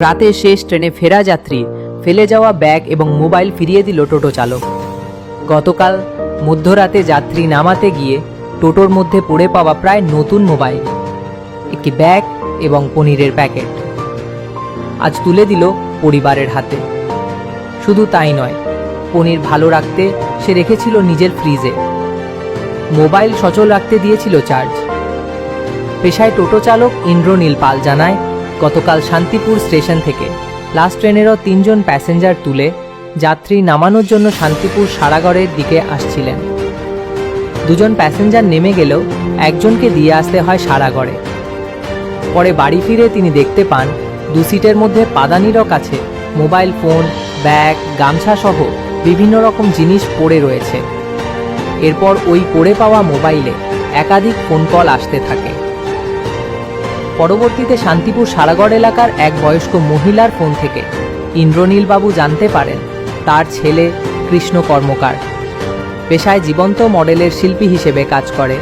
রাতে শেষ ট্রেনে ফেরা যাত্রী ফেলে যাওয়া ব্যাগ এবং মোবাইল ফিরিয়ে দিল টোটো চালক। গতকাল মধ্যরাতে যাত্রী নামাতে গিয়ে টোটোর মধ্যে পড়ে পাওয়া প্রায় নতুন মোবাইল, একটি ব্যাগ এবং পনিরের প্যাকেট। আজ তুলে দিল পরিবারের হাতে। শুধু তাই নয়, পনির ভালো রাখতে সে রেখেছিল নিজের ফ্রিজে। মোবাইল সচল রাখতে দিয়েছিল চার্জ। পেশায় টোটো চালক ইন্দ্রনীল পাল জানায় গতকাল শান্তিপুর স্টেশন থেকে। লাস্ট ট্রেনেরও তিনজন প্যাসেঞ্জার তুলে যাত্রী নামানোর জন্য শান্তিপুর সারাগড়ের দিকে আসছিলেন। দুজন প্যাসেঞ্জার নেমে গেলেও একজনকে দিয়ে আসতে হয় সারাগড়ে। পরে বাড়ি ফিরে তিনি দেখতে পান, দু সিটের মধ্যে পাদানিরও কাছে মোবাইল ফোন, ব্যাগ গামছা সহ বিভিন্ন রকম জিনিস পড়ে রয়েছে। এরপর ওই পড়ে পাওয়া মোবাইলে একাধিক ফোন কল আসতে থাকে। পরবর্তীতে শান্তিপুর সারাগড় এলাকার এক বয়স্ক মহিলার ফোন থেকে। ইন্দ্রনীল বাবু জানতে পারেন, তার ছেলে কৃষ্ণ কর্মকার। পেশায় জীবন্ত মডেলের শিল্পী হিসেবে কাজ করে।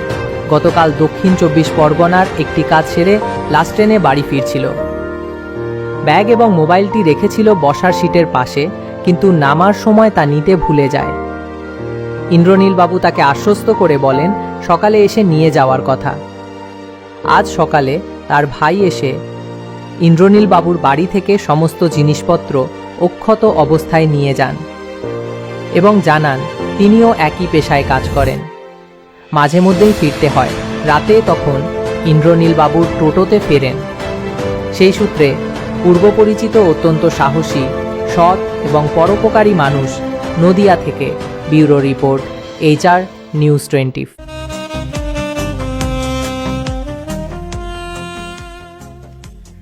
গতকাল দক্ষিণ চব্বিশ পরগনার একটি কাজ সেরে লাস্ট ট্রেনে বাড়ি ফিরছিল। ব্যাগ এবং মোবাইলটি রেখেছিল বসার সিটের পাশে, কিন্তু নামার সময় তা নিতে ভুলে যায়। ইন্দ্রনীল বাবু তাকে আশ্বস্ত করে বলেন, সকালে এসে নিয়ে যাওয়ার কথা। আজ সকালে তার ভাই এসে ইন্দ্রনীল বাবুর বাড়ি থেকে সমস্ত জিনিসপত্র অক্ষত অবস্থায় নিয়ে যান এবং জানান, তিনিও একই পেশায় কাজ করেন। মাঝে মধ্যেই ফিরতে হয়। রাতে তখন ইন্দ্রনীল বাবুর টোটোতে ফেরেন। সেই সূত্রে পূর্বপরিচিত অত্যন্ত সাহসী, সৎ এবং পরোপকারী মানুষ নদিয়া থেকে bureau report, HR news twenty